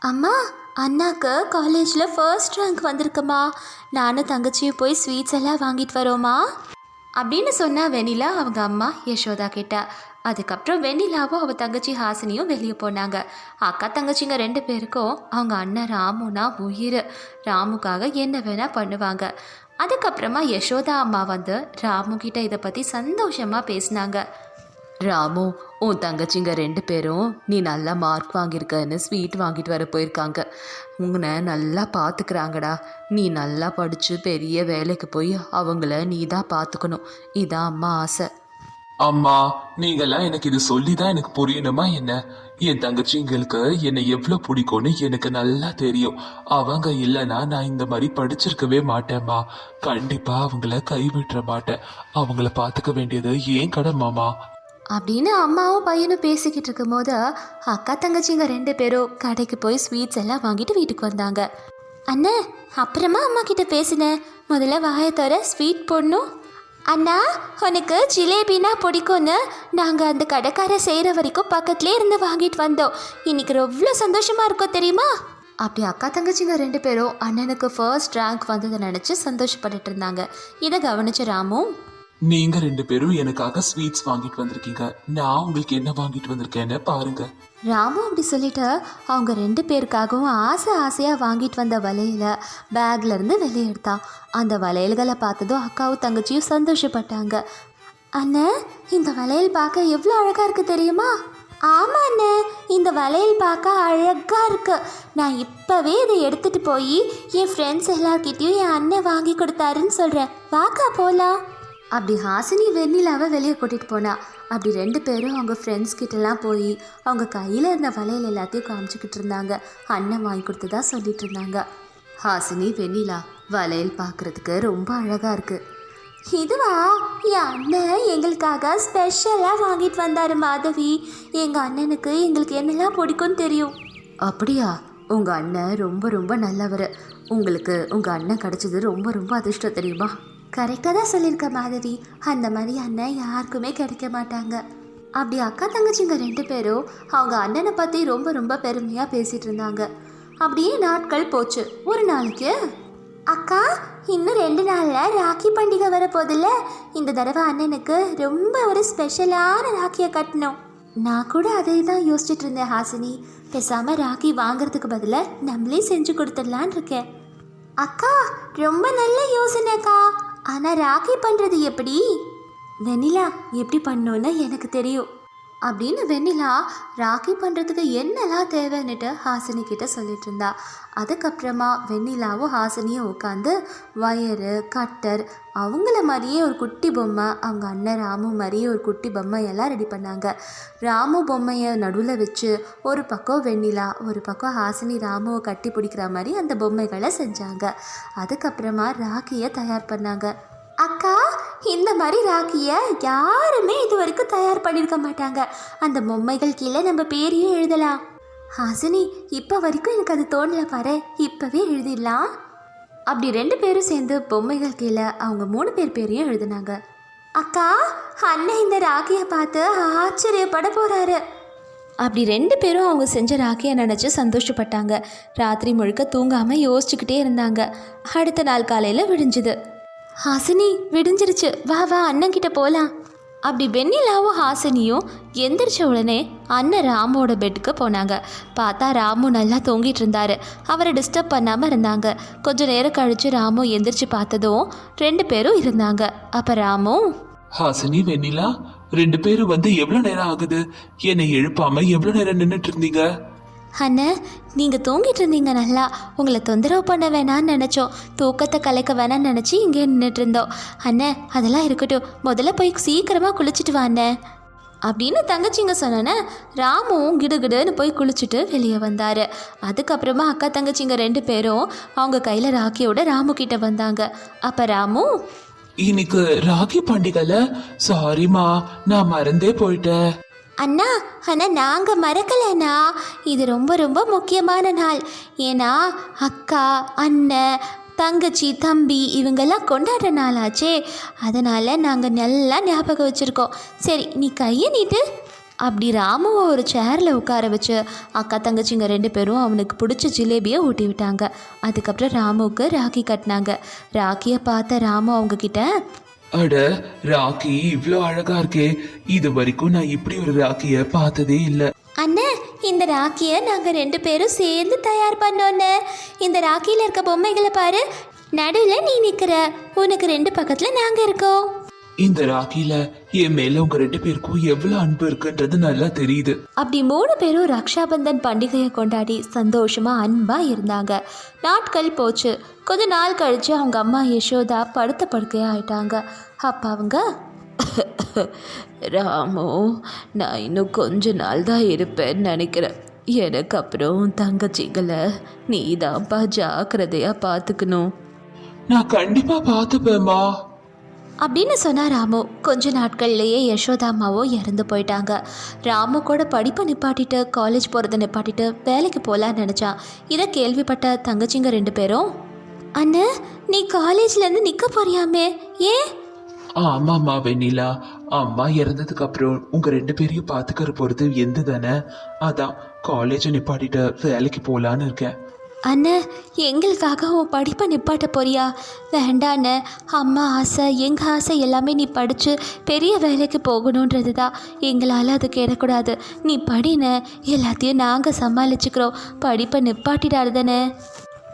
அம்மா அண்ணாக்கு காலேஜில் ஃபர்ஸ்ட் ரேங்க் வந்திருக்குமா. நானும் தங்கச்சியும் போய் ஸ்வீட்ஸ் எல்லாம் வாங்கிட்டு வரோமா. அப்படின்னு சொன்னா வெண்ணிலா அவங்க அம்மா யசோதா கிட்ட. அதுக்கப்புறம் வெண்ணிலாவும் அவள் தங்கச்சி ஹாசினியும் வெளியே போனாங்க. அக்கா தங்கச்சிங்க ரெண்டு பேருக்கும் அவங்க அண்ணன் ராமுனா உயிர். ராமுக்காக என்ன வேணால் பண்ணுவாங்க. அதுக்கப்புறமா யசோதா அம்மா வந்து ராமு கிட்ட இதை பற்றி சந்தோஷமாக பேசினாங்க. ராமு உன் தங்கச்சிங்க ரெண்டு பேரும் நீ நல்லா மார்க் வாங்கியிருக்கன்னு ஸ்வீட் வாங்கிட்டு வர போயிருக்காங்க. உன்னை நல்லா பார்த்துக்கிறாங்கடா. நீ நல்லா படித்து பெரிய வேலைக்கு போய் அவங்கள நீ தான் பார்த்துக்கணும். இதான் அம்மா ஆசை. அம்மா நீங்கெல்லாம் எனக்கு இது சொல்லிதான் எனக்கு புரியணுமா என்ன? என் தங்கச்சிங்களுக்கு என்னை எவ்வளவு பிடிக்கும்னு எனக்கு நல்லா தெரியும். அவங்க இல்லைன்னா நான் இந்த மாதிரி படிச்சிருக்கவே மாட்டேம்மா. கண்டிப்பா அவங்கள கைவிட்டுற மாட்டேன். அவங்கள பாத்துக்க வேண்டியது ஏன் கடமாமா அப்படின்னு அம்மாவும் பையனும் பேசிக்கிட்டு இருக்கும்போது அக்கா தங்கச்சிங்க ரெண்டு பேரும் கடைக்கு போய் ஸ்வீட்ஸ் எல்லாம் வாங்கிட்டு வீட்டுக்கு வந்தாங்க. அண்ணே அப்புறமா அம்மா கிட்ட பேசினேன் முதல்ல வாயை தர ஸ்வீட் போடணும். அண்ணா உனக்கு ஜிலேபினா பிடிக்கும்னு நாங்கள் அந்த கடைக்கார செய்கிற வரைக்கும் பக்கத்துலேயே இருந்து வாங்கிட்டு வந்தோம். இன்னைக்கு எவ்வளோ சந்தோஷமா இருக்கோ தெரியுமா? அப்படி அக்கா தங்கச்சிங்க ரெண்டு பேரும் அண்ணனுக்கு ஃபர்ஸ்ட் ரேங்க் வந்ததை நினச்சி சந்தோஷப்பட்டுட்டு இருந்தாங்க. இதை கவனிச்ச ராமு நீங்க ரெண்டு பேரும் எனக்காக ஸ்வீட்ஸ் வாங்கிட்டு வந்திருக்கீங்க. நான் உங்களுக்கு என்ன வாங்கிட்டு வந்திருக்கேன்னு பாருங்க. ராமு அப்படி சொல்லிட்டு அவங்க ரெண்டு பேருக்காகவும் ஆசை ஆசையாக வாங்கிட்டு வந்த வலையில பேக்ல இருந்து வெளியே எடுத்தான் அந்த வளையல்களை பார்த்ததும் அக்காவும் தங்கச்சியும் சந்தோஷப்பட்டாங்க. அண்ணே இந்த வளையல் பார்க்க எவ்வளோ அழகாக இருக்கு தெரியுமா? ஆமாம் அண்ணே இந்த வளையல் பார்க்க அழகாக இருக்கு. நான் இப்போவே இதை எடுத்துட்டு போய் என் ஃப்ரெண்ட்ஸ் எல்லார்கிட்டயும் என் அண்ணன் வாங்கி கொடுத்தாருன்னு சொல்கிறேன் வாக்கா போகலாம் அப்படி ஹாசினி வெண்ணிலாவை வெளியே கூட்டிகிட்டு போனா அப்படி ரெண்டு பேரும் அவங்க ஃப்ரெண்ட்ஸ் கிட்டலாம் போய் அவங்க கையில் இருந்த வளையல் எல்லாத்தையும் காமிச்சிக்கிட்டு இருந்தாங்க. அண்ணன் வாங்கி கொடுத்ததா சொல்லிட்டு இருந்தாங்க. ஹாசினி வெண்ணிலா வளையல் பார்க்குறதுக்கு ரொம்ப அழகாக இருக்கு. இதுவா? என் அண்ணன் எங்களுக்காக ஸ்பெஷலாக வாங்கிட்டு வந்தாரு மாதவி. எங்கள் அண்ணனுக்கு எங்களுக்கு என்னெல்லாம் பிடிக்கும்னு தெரியும். அப்படியா? உங்கள் அண்ணன் ரொம்ப ரொம்ப நல்லவர். உங்களுக்கு உங்கள் அண்ணன் கிடைச்சது ரொம்ப ரொம்ப அதிர்ஷ்டம் தெரியுமா? கரெக்டாக தான் சொல்லியிருக்க மாதவி. அந்த மாதிரி அண்ணன் யாருக்குமே கிடைக்க மாட்டாங்க. அப்படி அக்கா தங்கச்சிங்க ரெண்டு பேரும் அவங்க அண்ணனை பற்றி ரொம்ப ரொம்ப பெருமையாக பேசிகிட்டு இருந்தாங்க. அப்படியே நாட்கள் போச்சு. ஒரு நாளைக்கு அக்கா இன்னும் ரெண்டு நாளில் ராக்கி பண்டிகை வரப்போதில்ல இந்த தடவை அண்ணனுக்கு ரொம்ப ஒரு ஸ்பெஷலான ராக்கியை கட்டணும். நான் கூட அதை தான் யோசிச்சுட்டு இருந்தேன் ஹாசினி. பேசாமல் ராக்கி வாங்குறதுக்கு பதிலாக நம்மளே செஞ்சு கொடுத்துடலான் இருக்கேன். அக்கா ரொம்ப நல்ல யோசனைக்கா. ஆனால் ராக்கி பண்ணுறது எப்படி? வெனிலா எப்படி பண்ணோன்னு எனக்கு தெரியும். அப்படின்னு வெண்ணிலா ராக்கி பண்ணுறதுக்கு என்னெல்லாம் தேவைன்னுட்டு ஹாசினி கிட்ட சொல்லிட்டு இருந்தா. அதுக்கப்புறமா வெண்ணிலாவும் ஹாசினியும் உட்காந்து வயரு கட்டர் அவங்கள மாதிரியே ஒரு குட்டி பொம்மை அவங்க அண்ணன் ராமு மாதிரியே ஒரு குட்டி பொம்மை எல்லாம் ரெடி பண்ணாங்க. ராமு பொம்மையை நடுவில் வச்சு ஒரு பக்கம் வெண்ணிலா ஒரு பக்கம் ஹாசினி ராமுவை கட்டி பிடிக்கிற மாதிரி அந்த பொம்மைகளை செஞ்சாங்க. அதுக்கப்புறமா ராக்கியை தயார் பண்ணாங்க. அக்கா இந்த மாதிரி ராக்கியை யாருமே இது வரைக்கும் தயார் பண்ணியிருக்க மாட்டாங்க. அந்த பொம்மைகள் கீழே நம்ம பேரையும் எழுதலாம். ஹாசினி இப்போ வரைக்கும் எனக்கு அது தோணல பாரு. இப்போவே எழுதிடலாம். அப்படி ரெண்டு பேரும் சேர்ந்து பொம்மைகள் கீழே அவங்க மூணு பேர் பேரையும் எழுதினாங்க. அக்கா அண்ணன் இந்த ராக்கியை பார்த்து ஆச்சரியப்பட போகிறாரு அப்படி ரெண்டு பேரும் அவங்க செஞ்ச ராக்கியை நினச்சி சந்தோஷப்பட்டாங்க. ராத்திரி முழுக்க தூங்காமல் யோசிச்சுக்கிட்டே இருந்தாங்க. அடுத்த நாள் காலையில் விடிஞ்சுது. ஹாசினி விடிஞ்சிருச்சு. வா வா அண்ணங்கிட்ட போகலாம் அப்படி வெண்ணிலாவும் ஹாசினியும் எந்திரிச்ச உடனே அண்ணன் ராமோட பெட்டுக்கு போனாங்க. பார்த்தா ராமு நல்லா தூங்கிட்டு இருந்தாரு. அவரை டிஸ்டர்ப் பண்ணாமல் இருந்தாங்க. கொஞ்சம் நேரம் கழிச்சு ராமு எந்திரிச்சு பார்த்ததும் ரெண்டு பேரும் இருந்தாங்க. அப்போ ராமு ஹாசினி வெண்ணிலா ரெண்டு பேரும் வந்து எவ்வளவு நேரம் ஆகுது? என்னை எழுப்பாம எவ்வளவு நேரம் நின்றுட்டு இருந்தீங்க? அண்ணே நீங்கள் தூங்கிட்டு இருந்தீங்க நல்லா. உங்களை தொந்தரவு பண்ண வேணான்னு நினச்சோம். தூக்கத்தை கலைக்க வேணாம் நினச்சி இங்கே நின்றுட்டு இருந்தோம். அண்ணே அதெல்லாம் இருக்கட்டும். முதல்ல போய் சீக்கிரமாக குளிச்சுட்டு வா அண்ணே. அப்படின்னு தங்கச்சிங்க சொன்னோன்னே ராமும் கிடுகிடுன்னு போய் குளிச்சுட்டு வெளியே வந்தார். அதுக்கப்புறமா அக்கா தங்கச்சிங்க ரெண்டு பேரும் அவங்க கையில் ராக்கியோட ராமு கிட்ட வந்தாங்க. அப்போ ராமு இன்னைக்கு ராக்கி பண்டிகையில் சாரிம்மா நான் மறந்தே போயிட்டேன். அண்ணா ஆனால் நாங்கள் மறக்கலைண்ணா. இது ரொம்ப ரொம்ப முக்கியமான நாள். ஏன்னா அக்கா அண்ணன் தங்கச்சி தம்பி இவங்கெல்லாம் கொண்டாடுற நாளாச்சே. அதனால் நாங்கள் நல்லா ஞாபகம் வச்சுருக்கோம். சரி நீ கையை நீட்டு. அப்படி ராமுவை ஒரு சேரில் உட்கார வச்சு அக்கா தங்கச்சிங்க ரெண்டு பேரும் அவனுக்கு பிடிச்ச ஜிலேபியை ஊட்டி விட்டாங்க. அதுக்கப்புறம் ராமுவுக்கு ராக்கி கட்டினாங்க. ராக்கியை பார்த்த ராமு அவங்கக்கிட்ட அட ராக்கி இவ்ளோ அழகா இருக்கே. இது வரைக்கும் நான் இப்படி ஒரு ராக்கிய பார்த்ததே இல்ல. அண்ணே இந்த ராக்கியை நாங்கள் ரெண்டு பேரும் சேர்ந்து தயார் பண்ணோன்னு இந்த ராக்கியில் இருக்க பொம்மைகளை பாரு. நடுவில் நீ நிற்கிற உனக்கு ரெண்டு பக்கத்தில் நாங்கள் இருக்கோம். இந்த ராக்கில என் மேல உங்க ரெண்டு பேருக்கும் எவ்வளவு அன்பு இருக்குன்றது நல்லா தெரியுது. அப்படி மூணு பேரும் ரக்ஷாபந்தன் பண்டிகையை கொண்டாடி சந்தோஷமா அன்பா இருந்தாங்க. நாட்கள் போச்சு. கொஞ்ச நாள் கழிச்சு அவங்க அம்மா யசோதா படுத்த படுக்கையா ஆயிட்டாங்க அப்ப அவங்க ராமு நான் இன்னும் கொஞ்ச நாள் தான் இருப்பேன்னு நினைக்கிறேன். எனக்கு அப்புறம் தங்கச்சிங்களை நீ தான்ப்பா ஜாக்கிரதையா பார்த்துக்கணும் நான் கண்டிப்பா பார்த்துப்பேம்மா அப்படின்னு சொன்னா ராமு. கொஞ்ச நாட்கள்லேயே யசோதா அம்மாவும் இறந்து போயிட்டாங்க. ராமு கூட படிப்பை நிப்பாட்டிட்டு காலேஜ் போகிறத நிப்பாட்டிட்டு வேலைக்கு போகலான்னு நினச்சான். இதை கேள்விப்பட்ட தங்கச்சிங்க ரெண்டு பேரும் அண்ணா நீ காலேஜ்லேருந்து நிற்க போறியாமே? ஏன்? ஆமாம்மா வெண்ணிலா. அம்மா இறந்ததுக்கு அப்புறம் உங்க ரெண்டு பேரையும் பாத்துக்கிற போறது எந்த தானே? அதான் காலேஜ் நிப்பாட்டிட்டு வேலைக்கு போலான்னு இருக்கேன். அண்ணா எங்களுக்காக உன் படிப்பை நிப்பாட்ட போறியா? வேண்டாண்ணே அம்மா ஆசை எங்கள் ஆசை எல்லாமே நீ படித்து பெரிய வேலைக்கு போகணுன்றது தான் எங்களால் அது கிடக்கூடாது. நீ படின எல்லாத்தையும் நாங்கள் சமாளிச்சுக்கிறோம். படிப்பை நிப்பாட்டிடாருதானே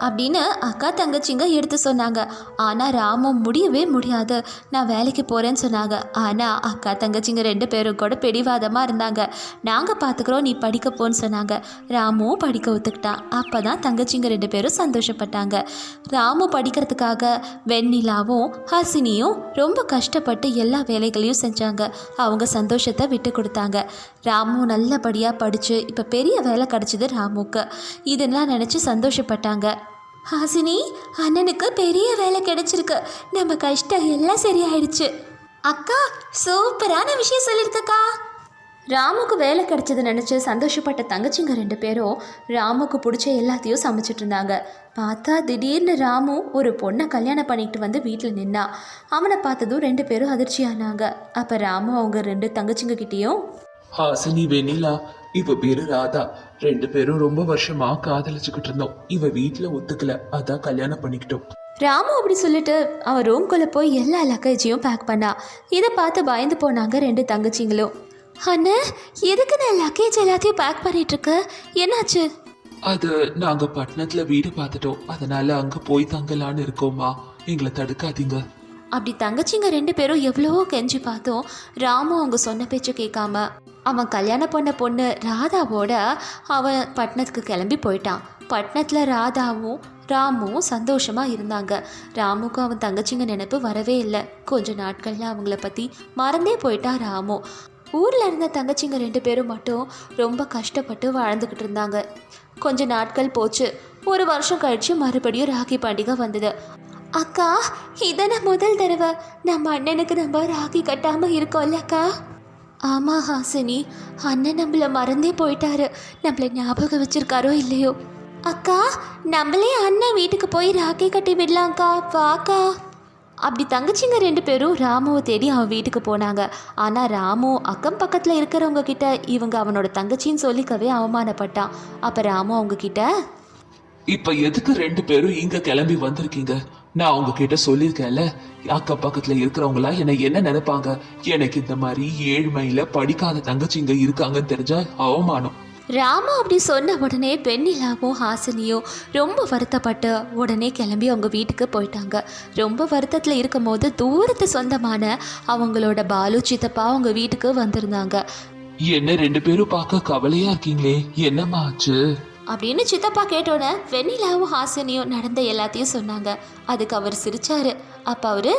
அப்படின்னு அக்கா தங்கச்சிங்க எடுத்து சொன்னாங்க. ஆனால் ராமம் முடியவே முடியாது. நான் வேலைக்கு போகிறேன்னு சொன்னாங்க. ஆனால் அக்கா தங்கச்சிங்க ரெண்டு பேரும் கூட பிடிவாதமாக இருந்தாங்க. நாங்கள் பார்த்துக்குறோம் நீ படிக்க போன்னு சொன்னாங்க. ராமும் படிக்க ஒத்துக்கிட்டான் அப்போ தான் தங்கச்சிங்க ரெண்டு பேரும் சந்தோஷப்பட்டாங்க. ராமு படிக்கிறதுக்காக வெண்ணிலாவும் ஹாசினியும் ரொம்ப கஷ்டப்பட்டு எல்லா வேலைகளையும் செஞ்சாங்க. அவங்க சந்தோஷத்தை விட்டு கொடுத்தாங்க. ராமு நல்லபடியாக படித்து இப்போ பெரிய வேலை கிடச்சிது ராமுக்கு. இதெல்லாம் நினச்சி சந்தோஷப்பட்டாங்க. ஹாசினி அண்ணனுக்கு பெரிய வேலை கிடைச்சிருக்கு. நம்ம கஷ்டம் எல்லாம் சரியாயிடுச்சு. அக்கா சூப்பரான விஷயம் சொல்லியிருக்கக்கா ராமுக்கு வேலை கிடைச்சது நினச்சி சந்தோஷப்பட்ட தங்கச்சிங்க ரெண்டு பேரும் ராமுக்கு பிடிச்ச எல்லாத்தையும் சமைச்சிட்டு இருந்தாங்க. பார்த்தா திடீர்னு ராமு ஒரு பொண்ணை கல்யாணம் பண்ணிக்கிட்டு வந்து வீட்டில் நின்னா. அவனை பார்த்ததும் ரெண்டு பேரும் அதிர்ச்சியானாங்க. அப்போ ராமு அவங்க ரெண்டு தங்கச்சிங்க கிட்டேயும் ஹாசினி வெண்ணிலா இவ பேரு ராதா. ரெண்டு பேரும் ரொம்ப வருஷமா காதலிச்சுக்கிட்டு இருந்தோம். இவ வீட்டுல ஒத்துக்கல. அதான் கல்யாணம் பண்ணிக்கிட்டோம். ராமு அப்படி சொல்லிட்டு அவன் ரூம்குள்ளே போய் எல்லா லக்கேஜையும் பேக் பண்ணா. இதை பார்த்து பயந்து போனாங்க ரெண்டு தங்கச்சிங்களும். அண்ணா எதுக்கு நான் லக்கேஜ் எல்லாத்தையும் பேக் பண்ணிட்டு இருக்க என்னாச்சு? அது நாங்க பட்டணத்துல வீடு பார்த்துட்டோம். அதனால அங்க போய் தங்கலான்னு இருக்கோம்மா. எங்களை தடுக்காதீங்க. அப்படி தங்கச்சிங்க ரெண்டு பேரும் எவ்வளவோ கெஞ்சி பார்த்தோம். ராமு அவங்க சொன்ன பேச்சை கேட்காம. அவன் கல்யாணம் பண்ண பொண்ணு ராதாவோட அவன் பட்டணத்துக்கு கிளம்பி போயிட்டான். பட்டணத்தில் ராதாவும் ராமும் சந்தோஷமாக இருந்தாங்க. ராமுக்கும் அவன் தங்கச்சிங்க நினைப்பு வரவே இல்லை. கொஞ்ச நாட்களில் அவங்கள பற்றி மறந்தே போயிட்டா ராமு. ஊரில் இருந்த தங்கச்சிங்க ரெண்டு பேரும் மட்டும் ரொம்ப கஷ்டப்பட்டு வாழ்ந்துக்கிட்டு இருந்தாங்க. கொஞ்ச நாட்கள் போச்சு. ஒரு வருஷம் கழிச்சு மறுபடியும் ராக்கி பண்டிகை வந்தது. அக்கா இதான முதல் தடவை. நம்ம அண்ணனுக்கு நம்ம ராக்கி கட்டாமல் இருக்கோம்ல அக்கா. ஆமாம் ஹாசினி. அண்ணன் நம்மள மறந்தே போயிட்டாரு. நம்மள ஞாபகம் வச்சிருக்காரோ இல்லையோ? அக்கா நம்மளே அண்ணன் வீட்டுக்கு போய் ராக்கி கட்டி விடலாம்க்கா. வாக்கா. அப்படி தங்கச்சிங்க ரெண்டு பேரும் ராமுவை தேடி அவன் வீட்டுக்கு போனாங்க. ஆனால் ராமு அக்கம் பக்கத்தில் இருக்கிறவங்க கிட்ட இவங்க அவனோட தங்கச்சின்னு சொல்லிக்கவே அவமானப்பட்டான். அப்போ ராமு அவங்க கிட்ட இப்போ எதுக்கு ரெண்டு பேரும் இங்கே கிளம்பி வந்திருக்கீங்க? நான் உங்ககிட்ட சொல்லியிருக்கேன்ல அக்கம் பக்கத்துல இருக்கிறவங்களா என்ன என்ன நினைப்பாங்க? எனக்கு இந்த மாதிரி ஏழ்மையில படிக்காத தங்கச்சிங்க இருக்காங்கன்னு தெரிஞ்சா அவமானம். ராமு அப்படி சொன்ன உடனே பெண்ணிலாவும் ஹாசினியும் ரொம்ப வருத்தப்பட்டு உடனே கிளம்பி அவங்க வீட்டுக்கு போயிட்டாங்க. ரொம்ப வருத்தத்தில் இருக்கும் போது தூரத்து சொந்தமான அவங்களோட பாலு சித்தப்பா அவங்க வீட்டுக்கு வந்திருந்தாங்க. என்ன ரெண்டு பேரும் பார்க்க கவலையா இருக்கீங்களே? என்னம்மா ஆச்சு? அப்படின்னு சித்தப்பா கேட்டோன்னே வெண்ணிலாவும் ஹாசினியும் நடந்த எல்லாத்தையும் சொன்னாங்க. அதுக்கு அவர் சிரிச்சாரு. அப்போ அவரு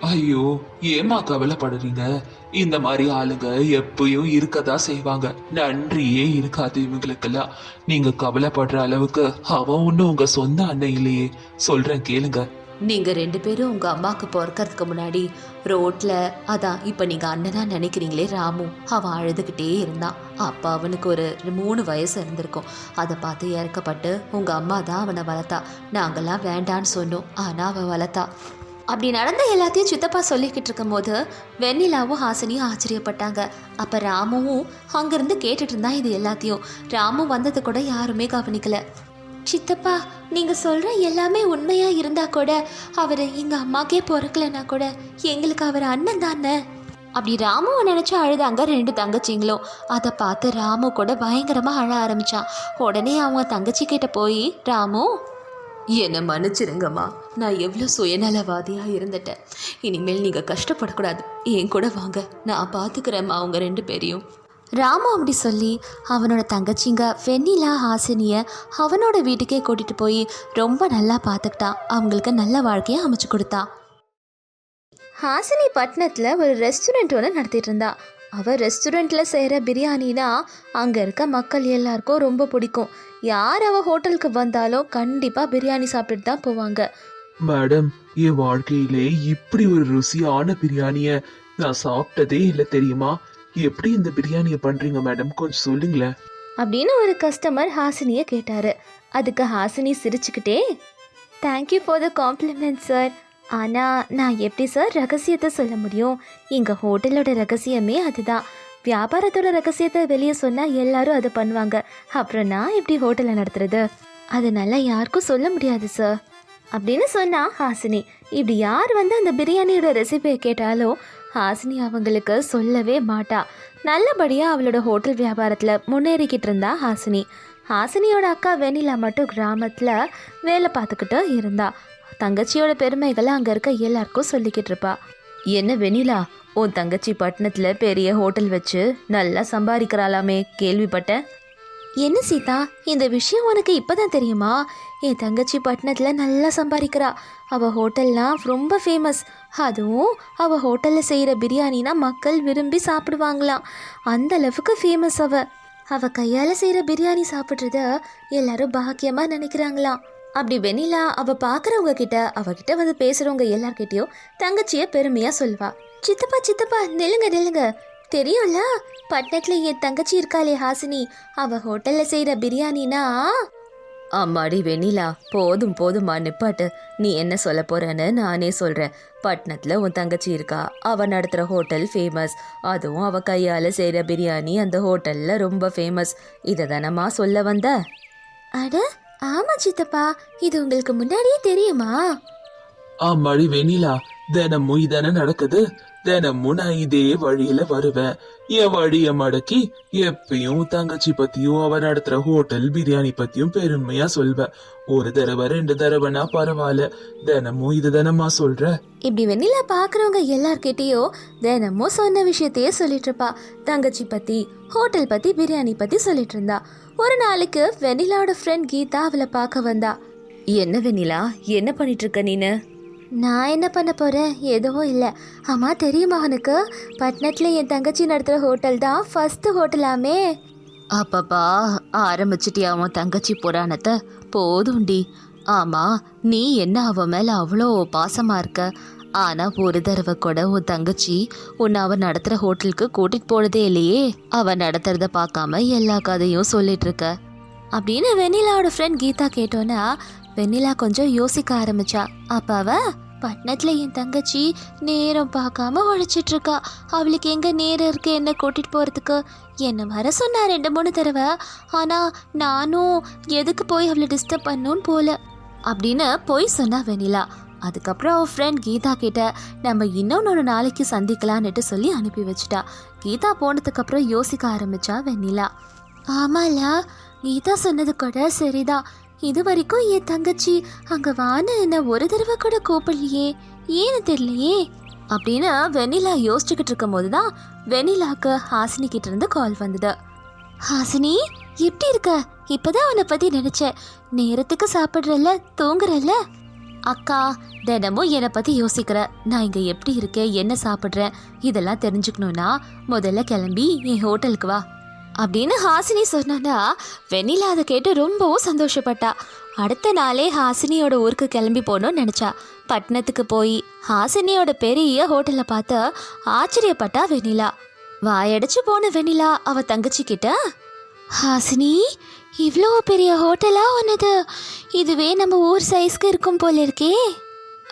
ஐயோ ஏமா கவலைப்படுறீங்க? இந்த மாதிரி ஆளுங்க எப்பயும் இருக்கதா செய்வாங்க. நன்றியே இருக்காது இவங்களுக்கெல்லாம். நீங்க கவலைப்படுற அளவுக்கு அவன் ஒன்னும் உங்க சொந்த அண்ணன் இல்லையே சொல்றேன் கேளுங்க. நீங்கள் ரெண்டு பேரும் உங்கள் அம்மாவுக்கு பிறக்கறதுக்கு முன்னாடி ரோட்டில் அதான் இப்போ நீங்கள் அண்ணனாக நினைக்கிறீங்களே ராமு அவன் அழுதுகிட்டே இருந்தான் அப்போ அவனுக்கு ஒரு மூணு வயசு இருந்திருக்கும். அதை பார்த்து இறக்கப்பட்டு உங்கள் அம்மா தான் அவனை வளர்த்தா. நாங்கள்லாம் வேண்டான்னு சொன்னோம் ஆனால் அவன் வளர்த்தா. அப்படி நடந்த எல்லாத்தையும் சித்தப்பா சொல்லிக்கிட்டு இருக்கும்போது வெண்ணிலாவும் ஹாசினியும் ஆச்சரியப்பட்டாங்க. அப்போ ராமுவும் அங்கேருந்து கேட்டுட்டு இருந்தான் இது எல்லாத்தையும். ராமு வந்தது கூட யாருமே கவனிக்கலை. சித்தப்பா நீங்கள் சொல்கிற எல்லாமே உண்மையாக இருந்தால் கூட அவர் எங்கள் அம்மாக்கே பிறக்கலனா கூட எங்களுக்கு அவர் அண்ணன் தானே? அப்படி ராமுவை நினச்சி அழுதாங்க ரெண்டு தங்கச்சிங்களும். அதை பார்த்து ராமு கூட பயங்கரமாக அழ ஆரம்பித்தான் உடனே அவங்க தங்கச்சி கிட்ட போய் ராமு என்னை மன்னிச்சிருங்கம்மா. நான் எவ்வளோ சுயநலவாதியாக இருந்துட்டேன். இனிமேல் நீங்கள் கஷ்டப்படக்கூடாது. என் கூட வாங்க. நான் பார்த்துக்கிறேம்மா அவங்க ரெண்டு பேரையும். ராமு அப்படி சொல்லி அவனோட தங்கச்சிங்க வெண்ணிலா ஹாசினியை அவனோட வீட்டுக்கே கூட்டிகிட்டு போய் ரொம்ப நல்லா பார்த்துக்கிட்டான் அவங்களுக்கு நல்ல வாழ்க்கையை அமைச்சு கொடுத்தான் ஹாசினி பட்டணத்தில் ஒரு ரெஸ்டாரண்ட் ஒன்று நடத்திட்டு இருந்தா. அவள் ரெஸ்டாரண்ட்டில் செய்கிற பிரியாணினா அங்கே இருக்க மக்கள் எல்லாருக்கும் ரொம்ப பிடிக்கும். யார் அவள் ஹோட்டலுக்கு வந்தாலும் கண்டிப்பாக பிரியாணி சாப்பிட்டுட்டு தான் போவாங்க. மேடம் என் வாழ்க்கையிலே இப்படி ஒரு ருசியான பிரியாணியை நான் சாப்பிட்டதே இல்லை தெரியுமா? எப்படி இந்த பிரியாணியை பண்றீங்க மேடம் கொஞ்சம் சொல்லுங்களேன். அப்படின்னு ஒரு கஸ்டமர் ஹாசினியை கேட்டார். அதுக்கு ஹாசினி சிரிச்சுக்கிட்டே thank you for the compliment sir ஆனால் நான் எப்படி சார் ரகசியத்தை சொல்ல முடியும்? எங்கள் ஹோட்டலோட ரகசியமே அதுதான். வியாபாரத்தோட ரகசியத்தை வெளியே சொன்னால் எல்லாரும் அதை பண்ணுவாங்க. அப்புறம் நான் எப்படி ஹோட்டலை நடத்துறது? அதனால யாருக்கும் சொல்ல முடியாது சார் அப்படின்னு சொன்னா ஹாசினி. இப்படி யார் வந்து அந்த பிரியாணியோட ரெசிபியை கேட்டாலோ ஹாசினி அவங்களுக்கு சொல்லவே மாட்டா. நல்லபடியாக அவளோட ஹோட்டல் வியாபாரத்தில் முன்னேறிக்கிட்டு இருந்தா ஹாசினி. ஹாசினியோட அக்கா வெண்ணிலா மட்டும் கிராமத்தில் வேலை பார்த்துக்கிட்டு இருந்தா. தங்கச்சியோட பெருமைகளை அங்கே இருக்க எல்லாருக்கும் சொல்லிக்கிட்டு இருப்பா. என்ன வெண்ணிலா உன் தங்கச்சி பட்டணத்தில் பெரிய ஹோட்டல் வச்சு நல்லா சம்பாதிக்கிறாளாமே கேள்விப்பட்டேன். என்ன சீதா இந்த விஷயம் உனக்கு இப்போதான் தெரியுமா? என் தங்கச்சி பட்டணத்தில் நல்லா சம்பாதிக்கிறா. அவள் ஹோட்டல்லாம் ரொம்ப ஃபேமஸ் அதுவும் அவள் ஹோட்டலில் செய்கிற பிரியாணினா மக்கள் விரும்பி சாப்பிடுவாங்களாம் அந்த அளவுக்கு ஃபேமஸ் அவ. அவள் கையால் செய்கிற பிரியாணி சாப்பிட்றத எல்லாரும் பாக்கியமாக நினைக்கிறாங்களாம் அப்படி வெண்ணிலா அவள் பார்க்குறவங்க கிட்ட அவகிட்ட வந்து பேசுகிறவங்க எல்லார்கிட்டயும் தங்கச்சியை பெருமையாக சொல்வா. சித்தப்பா சித்தப்பா நெல்லுங்க நெல்லுங்க. தெரியும்ல பட்டணத்தில் என் தங்கச்சி இருக்காளே ஹாசினி. அவள் ஹோட்டலில் செய்கிற பிரியாணினா அம்மாடி வெண்ணிலா போதும் போதும்மா நிப்பாட்டு. நீ என்ன சொல்ல போறன்னு நானே சொல்றேன். பட்டணத்துல உன் தங்கச்சி இருக்கா? அவ நடத்துற ஹோட்டல் ஃபேமஸ் அதுவும் அவ கையால செய்யற பிரியாணி அந்த ஹோட்டல்ல ரொம்ப ஃபேமஸ் இதை தானம்மா சொல்ல வந்த? அட ஆமா சித்தப்பா. இது உங்களுக்கு முன்னாடியே தெரியுமா? ஆமாடி வெண்ணிலா தினமும் இதானே நடக்குது. தினமும் நான் இதே வழியில வருவேன். என் வழிய மடக்கி எப்பயும் தங்கச்சி பத்தியும் அவ நடத்துற ஹோட்டல் பிரியாணி பத்தியும் பெருமையா சொல்வேன் ஒரு தடவை ரெண்டு தடவைனா பரவாயில்ல. தினமும் இது தானம்மா சொல்ற. இப்படி வெண்ணிலா பார்க்குறவங்க எல்லார்கிட்டயும் தினமும் சொன்ன விஷயத்தையே சொல்லிட்டு இருப்பா. தங்கச்சி பற்றி ஹோட்டல் பற்றி பிரியாணி பற்றி சொல்லிட்டு இருந்தா. ஒரு நாளைக்கு வெண்ணிலாவோட ஃப்ரெண்ட் கீதா அவளை பார்க்க வந்தா. என்ன வெண்ணிலா? என்ன பண்ணிட்டு இருக்க நீனு? நான் என்ன பண்ண போகிறேன் எதுவும் இல்லை. அம்மா தெரியுமா உனக்கு? பட்னத்தில் என் தங்கச்சி நடத்துகிற ஹோட்டல் தான் ஃபஸ்ட்டு ஹோட்டலாமே. அப்பப்பா ஆரம்பிச்சிட்டியா உன் தங்கச்சி புராணத்தை? போதும்டி ஆமா நீ என்ன அவ மேல அவ்வளோ பாசமா இருக்க? ஆனா ஒரு தடவை கூட உன் தங்கச்சி உன்னை அவ நடத்துற ஹோட்டலுக்கு கூட்டிட்டு போனதே இல்லையே. அவ நடத்துறத பார்க்காம எல்லா கதையும் சொல்லிட்டு இருக்க. அப்படின்னு வெண்ணிலாவோட ஃப்ரெண்ட் கீதா கேட்டோன்னா வெண்ணிலா கொஞ்சம் யோசிக்க ஆரம்பிச்சா. அப்ப பட்டணத்தில் என் தங்கச்சி நேரம் பார்க்காம உழைச்சிட்டு இருக்கா அவளுக்கு எங்கே நேரம் இருக்கு? என்னை கூட்டிட்டு போகிறதுக்கு என்ன வர சொன்னா ரெண்டு மூணு தடவை. ஆனால் நானும் எதுக்கு போய் அவளை டிஸ்டர்ப் பண்ணுன்னு போல? அப்படின்னு போய் சொன்னா வெனிலா அதுக்கப்புறம் அவள் ஃப்ரெண்ட் கீதா கிட்ட நம்ம இன்னொன்று நாளைக்கு சந்திக்கலான்னுட்டு சொல்லி அனுப்பி வச்சிட்டா. கீதா போனதுக்கப்புறம் யோசிக்க ஆரம்பிச்சா வெண்ணிலா. ஆமாலா கீதா சொன்னது கூட சரிதான். இது வரைக்கும் என் தங்கச்சி அங்க வான்னு என்ன ஒரு தடவை கூட கூப்பிடலையே. ஏன்னு தெரியலையே. அப்படின்னு வெண்ணிலா யோசிச்சுக்கிட்டு இருக்கும் போது தான் வெண்ணிலாக்கு ஹாசினி கிட்ட இருந்து கால் வந்தது. ஹாசினி எப்படி இருக்க? இப்பதான் உன்னை பத்தி நினைச்சேன். நேரத்துக்கு சாப்பிட்றல தூங்குறல்ல? அக்கா தினமும் என்னை பத்தி யோசிக்கிற. நான் இங்க எப்படி இருக்கேன் என்ன சாப்பிட்றேன் இதெல்லாம் தெரிஞ்சுக்கணும்னா முதல்ல கிளம்பி என் ஹோட்டலுக்கு வா. அப்படின்னு ஹாசினி சொன்னா வெண்ணிலா அதை கேட்டு ரொம்பவும் சந்தோஷப்பட்டா. அடுத்த நாளே ஹாசினியோட ஊருக்கு கிளம்பி போகணும்னு நினச்சா. பட்டணத்துக்கு போய் ஹாசினியோட பெரிய ஹோட்டலை பார்த்து ஆச்சரியப்பட்டா வெண்ணிலா. வாயடைச்சு போன வெண்ணிலா அவ தங்கச்சிக்கிட்ட ஹாசினி இவ்வளோ பெரிய ஹோட்டலா உனது இதுவே நம்ம ஊர் சைஸ்க்கு இருக்கும் போல இருக்கே.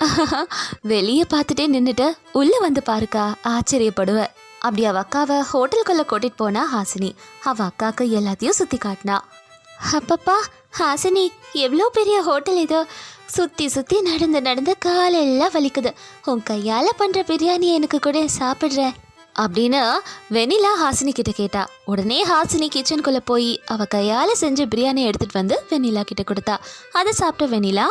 வெளியே பார்த்துட்டே நின்றுட்டு உள்ளே வந்து பாருக்கா ஆச்சரியப்படுவேன் அப்படி அவ அக்காவை ஹோட்டலுக்குள்ள கூட்டிட்டு போனா ஹாசினி. அவ அக்காவுக்கு எல்லாத்தையும் சுத்தி காட்டினா. அப்பப்பா ஹாசினி எவ்வளோ பெரிய ஹோட்டல் இது. சுத்தி சுத்தி நடந்து நடந்து காலெல்லாம் வலிக்குது. உன் கையால பண்ற பிரியாணி எனக்கு கூட சாப்பிடுற. அப்படின்னு வெனிலா ஹாசினி கிட்ட கேட்டா. உடனே ஹாசினி கிச்சனுக்குள்ள போய் அவ கையால செஞ்ச பிரியாணி எடுத்துட்டு வந்து வெனிலா கிட்ட கொடுத்தா. அதை சாப்பிட்ட வெனிலா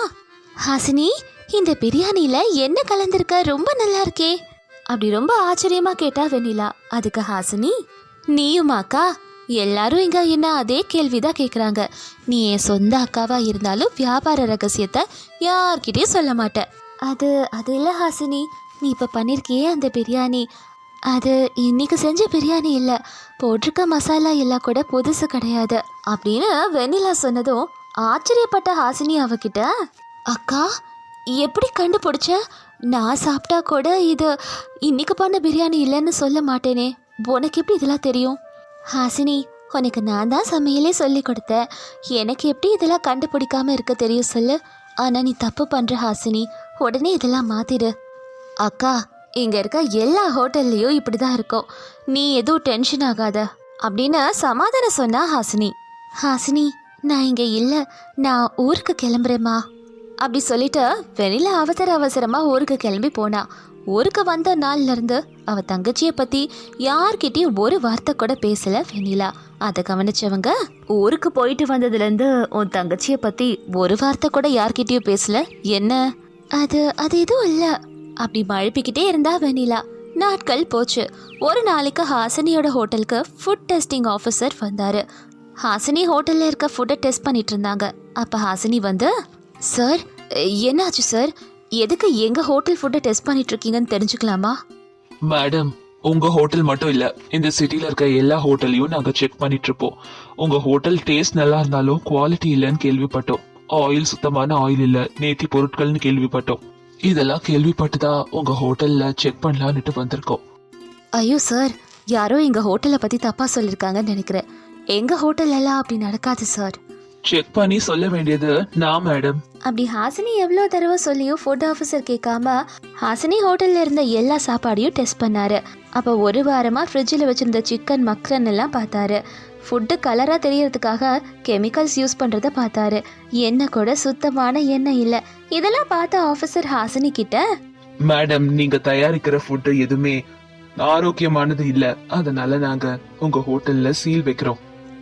ஹாசினி இந்த பிரியாணியில என்ன கலந்திருக்க? ரொம்ப நல்லா இருக்கே. அப்படி ரொம்ப ஆச்சரியமா கேட்டா வெண்ணிலா. அதுக்கு ஹாசினி நீயும் அக்கா எல்லாரும் இங்க என்ன அதே கேள்விதான் கேக்குறாங்க. நீ என் சொந்த அக்காவா இருந்தாலும் வியாபார ரகசியத்தை யார்கிட்டயும் சொல்ல மாட்ட. அது அது இல்ல ஹாசினி. நீ இப்ப பண்ணிருக்கியே அந்த பிரியாணி. அது இன்னைக்கு செஞ்ச பிரியாணி இல்லை. போட்டிருக்க மசாலா எல்லாம் கூட புதுசு கிடையாது. அப்படின்னு வெண்ணிலா சொன்னதும் ஆச்சரியப்பட்ட ஹாசினி அவகிட்ட அக்கா எப்படி கண்டுபிடிச்ச? நான் சாப்பிட்டா கூட இது இன்னைக்கு பண்ண பிரியாணி இல்லைன்னு சொல்ல மாட்டேனே. உனக்கு எப்படி இதெல்லாம் தெரியும்? ஹாசினி உனக்கு நான் தான் சமையலே சொல்லி கொடுத்தேன். எனக்கு எப்படி இதெல்லாம் கண்டுபிடிக்காம இருக்க தெரியும் சொல்லு. ஆனால் நீ தப்பு பண்ணுற ஹாசினி. உடனே இதெல்லாம் மாற்றிடு அக்கா இங்கே இருக்க எல்லா ஹோட்டல்லையும் இப்படி தான் இருக்கும். நீ எதுவும் டென்ஷன் ஆகாத. அப்படின்னு சமாதானம் சொன்னா ஹாசினி. ஹாசினி நான் இங்கே இல்லை. நான் ஊருக்கு கிளம்புறேம்மா. அப்படி சொல்லிட்டு வெனிலா அவசர அவசரமாக ஊருக்கு கிளம்பி போனா. ஊருக்கு வந்த நாள்ல இருந்து தங்கச்சியை பற்றி பத்தி யார்கிட்டயும் ஒரு வார்த்தை கூட பேசலை வெனிலா. அதை கவனிச்சவங்க ஊருக்கு போயிட்டு வந்ததுலேருந்து உன் தங்கச்சியை பற்றி ஒரு வார்த்தை கூட யார்கிட்டயும் பேசல. என்ன? அது அது எதுவும் இல்லை. அப்படி மழுப்பிக்கிட்டே இருந்தா வெனிலா. நாட்கள் போச்சு. ஒரு நாளைக்கு ஹாசினியோட ஹோட்டலுக்கு ஃபுட் டெஸ்டிங் ஆஃபீஸர் வந்தார். ஹாசினி ஹோட்டலில் இருக்க ஃபுட்டை டெஸ்ட் பண்ணிட்டு இருந்தாங்க. அப்போ ஹாசினி வந்து சார் என்னாச்சு சார் எதுக்கு எங்க ஹோட்டல் ஃபுட்டை டெஸ்ட் பண்ணிட்டு இருக்கீங்கன்னு தெரிஞ்சுக்கலாமா? மேடம் உங்க ஹோட்டல் மட்டும் இல்ல இந்த சிட்டில இருக்க எல்லா ஹோட்டலையும் நாங்க செக் பண்ணிட்டு இருப்போம் உங்க ஹோட்டல் டேஸ்ட் நல்லா இருந்தாலும் குவாலிட்டி இல்லைன்னு கேள்விப்பட்டோம். ஆயில் சுத்தமான ஆயில் இல்ல நேத்தி பொருட்கள்னு கேள்விப்பட்டோம். இதெல்லாம் கேள்விப்பட்டுதான் உங்க ஹோட்டல்ல செக் பண்ணலான்னுட்டு வந்திருக்கோம். ஐயோ சார் யாரோ எங்க ஹோட்டலை பத்தி தப்பா சொல்லிருக்காங்கன்னு நினைக்கிறேன். எங்க ஹோட்டல் எல்லாம் அப்படி நடக்காது சார் செக் பண்ணி சொல்ல வேண்டியது நான் மேடம் அப்படி ஹாசினி எவ்வளோ தடவை சொல்லியும் ஃபுட் ஆஃபீஸர் கேட்காம ஹாசினி ஹோட்டல்ல இருந்த எல்லா சாப்பாடையும் டெஸ்ட் பண்ணாரு. அப்போ ஒரு வாரமா ஃப்ரிட்ஜில் வச்சிருந்த சிக்கன் மக்ரன் எல்லாம் பார்த்தாரு. ஃபுட்டு கலராக தெரியறதுக்காக கெமிக்கல்ஸ் யூஸ் பண்ணுறத பார்த்தாரு. எண்ணெய் கூட சுத்தமான எண்ணெய் இல்லை. இதெல்லாம் பார்த்த ஆஃபீஸர் ஹாசினி கிட்ட மேடம் நீங்க தயாரிக்கிற ஃபுட் எதுவுமே ஆரோக்கியமானது இல்ல. அதனால நாங்க உங்க ஹோட்டல்ல சீல் வைக்கிறோம்.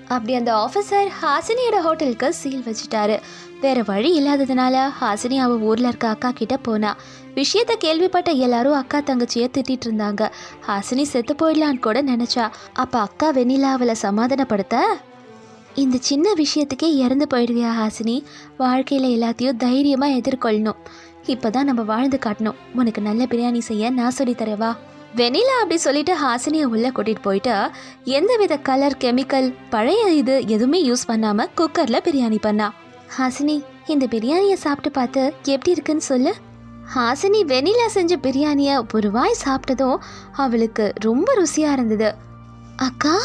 அப்படி அந்த ஆஃபீஸர் ஹாசினியோட ஹோட்டலுக்கு சீல் வச்சுட்டாரு. வேற வழி இல்லாததுனால ஹாசினி அவள் ஊரில் இருக்க அக்கா கிட்ட போனா. விஷயத்த கேள்விப்பட்ட எல்லாரும் அக்கா தங்கச்சியை திட்டிட்டு இருந்தாங்க. ஹாசினி செத்து போயிடலான்னு கூட நினைச்சா. அப்ப அக்கா வெண்ணிலா அவளை சமாதானப்படுத்த? இந்த சின்ன விஷயத்துக்கே இறந்து போயிடுவியா ஹாசினி? வாழ்க்கையில் எல்லாத்தையும் தைரியமாக எதிர்கொள்ளணும். இப்போ தான் நம்ம வாழ்ந்து காட்டணும். உனக்கு நல்ல பிரியாணி செய்ய நான் சொல்லித்தரவா வெனிலா அப்படி சொல்லிட்டு ஹாசினியை உள்ளே கூட்டிகிட்டு போயிட்டு எந்தவித கலர் கெமிக்கல் பழைய இது எதுவுமே யூஸ் பண்ணாமல் குக்கரில் பிரியாணி பண்ணா. ஹாசினி இந்த பிரியாணியை சாப்பிட்டு பார்த்து எப்படி இருக்குன்னு சொல்லு. ஹாசினி வெனிலா செஞ்ச பிரியாணியை ஒரு வாய் சாப்பிட்டதும் அவளுக்கு ரொம்ப ருசியாக இருந்தது. அக்கா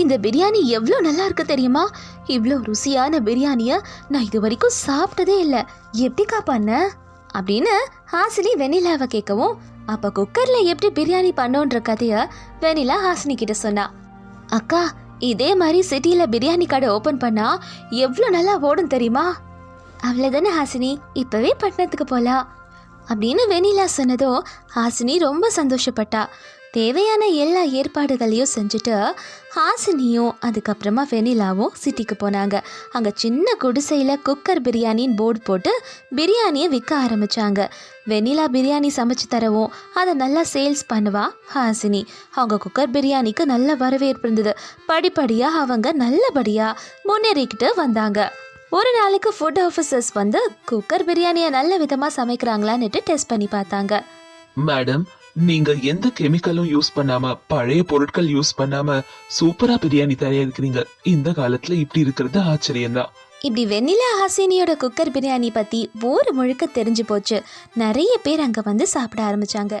இந்த பிரியாணி எவ்வளோ நல்லா இருக்கு தெரியுமா? இவ்வளோ ருசியான பிரியாணியை நான் இது வரைக்கும் சாப்பிட்டதே இல்லை. எப்படிக்கா பண்ண அப்படின்னு ஹாசினி வெனிலாவை கேட்கவும் அப்ப குக்கர்ல எப்படி பிரியாணி பண்ணோன்ற கதைய வெனிலா ஹாசினி கிட்ட சொன்னா. அக்கா இதே மாதிரி சிட்டில பிரியாணி கடை ஓபன் பண்ணா எவ்வளோ நல்லா ஓடும் தெரியுமா? அவ்வளோதானே ஹாசினி இப்பவே பட்டணத்துக்கு போலாம். அப்படின்னு வெனிலா சொன்னதும் ஹாசினி ரொம்ப சந்தோஷப்பட்டா. தேவையான எல்லா ஏற்பாடுகளையும் செஞ்சுட்டு ஹாசினியும் அதுக்கப்புறமா வெனிலாவும் சிட்டிக்கு போனாங்க. அங்கே சின்ன குடிசையில் குக்கர் பிரியாணின்னு போர்டு போட்டு பிரியாணியை விற்க ஆரம்பிச்சாங்க. வெனிலா பிரியாணி சமைச்சு தரவும் அதை நல்லா சேல்ஸ் பண்ணுவா ஹாசினி. அவங்க குக்கர் பிரியாணிக்கு நல்ல வரவேற்பு இருந்தது. படிப்படியாக அவங்க நல்லபடியாக முன்னேறிக்கிட்டு வந்தாங்க. ஒரு நாளைக்கு ஃபுட் ஆஃபீஸர்ஸ் வந்து குக்கர் பிரியாணியை நல்ல விதமாக சமைக்கிறாங்களான்னுட்டு டெஸ்ட் பண்ணி பார்த்தாங்க. மேடம் நீங்க எந்த கெமிக்கலும் யூஸ் பண்ணாம பழைய பொருட்கள் யூஸ் பண்ணாம சூப்பரா பிரியாணி தயாரிக்கிறீங்க. இந்த காலத்துல இப்படி இருக்கிறது ஆச்சரியம்தான். இப்படி வெண்ணிலா ஹாசினியோட குக்கர் பிரியாணி பத்தி ஊர் முழுக்க தெரிஞ்சு போச்சு. நிறைய பேர் அங்க வந்து சாப்பிட ஆரம்பிச்சாங்க.